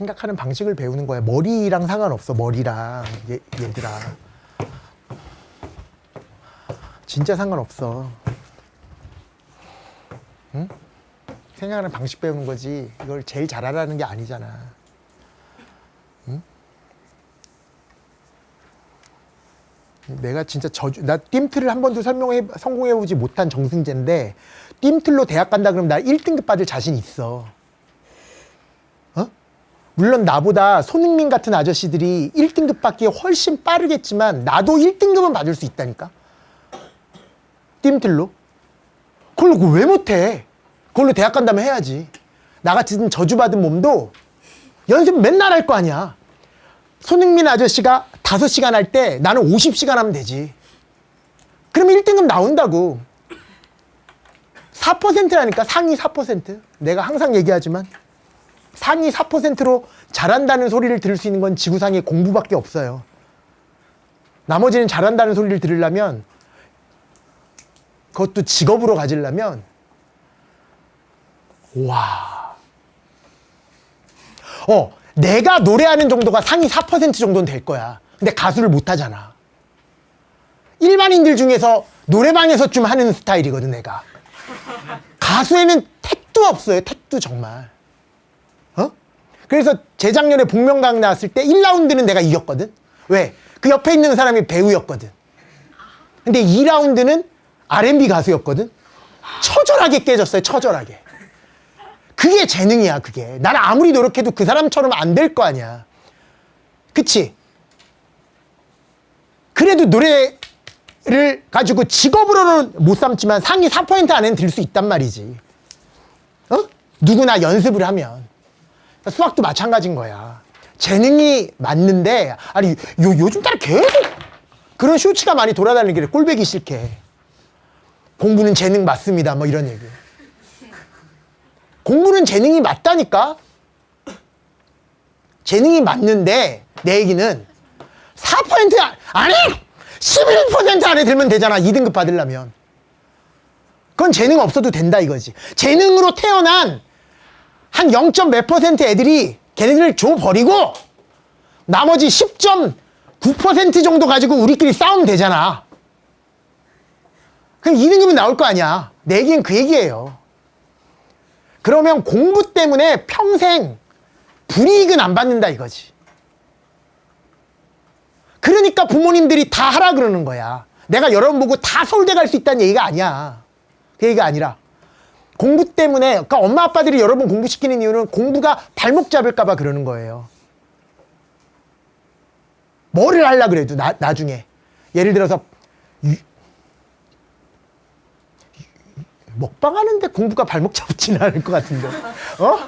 생각하는 방식을 배우는 거야. 머리랑 상관없어. 머리랑 얘, 얘들아. 진짜 상관없어. 응? 생각하는 방식 배우는 거지. 이걸 제일 잘하라는 게 아니잖아. 응? 내가 진짜 저주, 나 띠틀을 한 번도 설명해, 성공해 보지 못한 정승재인데, 띠틀로 대학 간다 그러면 나 1등급 받을 자신 있어. 어? 물론 나보다 손흥민 같은 아저씨들이 1등급 받기에 훨씬 빠르겠지만, 나도 1등급은 받을 수 있다니까? 띠틀로? 그걸로 그거 왜 못해? 그걸로 대학 간다면 해야지. 나같이 저주받은 몸도 연습 맨날 할 거 아니야. 손흥민 아저씨가 5시간 할 때 나는 50시간 하면 되지. 그러면 1등급 나온다고. 4%라니까 상위 4%. 내가 항상 얘기하지만 상위 4%로 잘한다는 소리를 들을 수 있는 건 지구상에 공부밖에 없어요. 나머지는 잘한다는 소리를 들으려면 그것도 직업으로 가지려면 와. 어, 내가 노래하는 정도가 상위 4% 정도는 될 거야. 근데 가수를 못 하잖아. 일반인들 중에서 노래방에서 좀 하는 스타일이거든, 내가. 가수에는 택도 없어요, 택도 정말. 어? 그래서 재작년에 복면가왕 나왔을 때 1라운드는 내가 이겼거든? 왜? 그 옆에 있는 사람이 배우였거든. 근데 2라운드는 R&B 가수였거든? 처절하게 깨졌어요, 처절하게. 그게 재능이야, 그게. 나는 아무리 노력해도 그 사람처럼 안 될 거 아니야. 그치? 그래도 노래를 가지고 직업으로는 못 삼지만 상위 4% 안에는 들 수 있단 말이지. 어? 누구나 연습을 하면. 수학도 마찬가지인 거야. 재능이 맞는데, 아니, 요, 요즘 따라 계속 그런 쇼츠가 많이 돌아다니길래 꼴배기 싫게. 공부는 재능 맞습니다. 뭐 이런 얘기. 공부는 재능이 맞다니까? 재능이 맞는데, 내 얘기는 4% 안- 아니! 11% 안에 들면 되잖아. 2등급 받으려면. 그건 재능 없어도 된다 이거지. 재능으로 태어난 한 0. 몇 퍼센트 애들이 걔네들을 줘버리고 나머지 10.9% 정도 가지고 우리끼리 싸우면 되잖아. 그럼 2등급은 나올 거 아니야. 내 얘기는 그 얘기예요. 그러면 공부 때문에 평생 불이익은 안 받는다 이거지. 그러니까 부모님들이 다 하라 그러는 거야. 내가 여러분 보고 다 서울대 갈 수 있다는 얘기가 아니야. 그 얘기가 아니라 공부 때문에 그러니까 엄마 아빠들이 여러분 공부시키는 이유는 공부가 발목 잡을까 봐 그러는 거예요. 뭐를 하려 그래도 나, 나중에 예를 들어서 유- 먹방 하는데 공부가 발목 잡지는 않을 것 같은데. 어?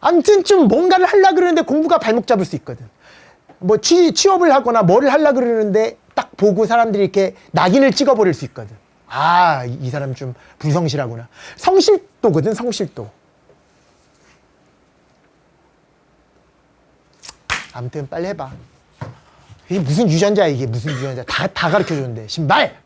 아무튼 좀 뭔가를 하려 그러는데 공부가 발목 잡을 수 있거든. 뭐 취, 취업을 하거나 뭐를 하려 그러는데 딱 보고 사람들이 이렇게 낙인을 찍어버릴 수 있거든. 아, 이, 이 사람 좀 불성실하구나. 성실도거든, 성실도. 아무튼 빨리 해봐. 이게 무슨 유전자야, 이게 무슨 유전자. 다, 다 가르쳐 줬는데. 신발!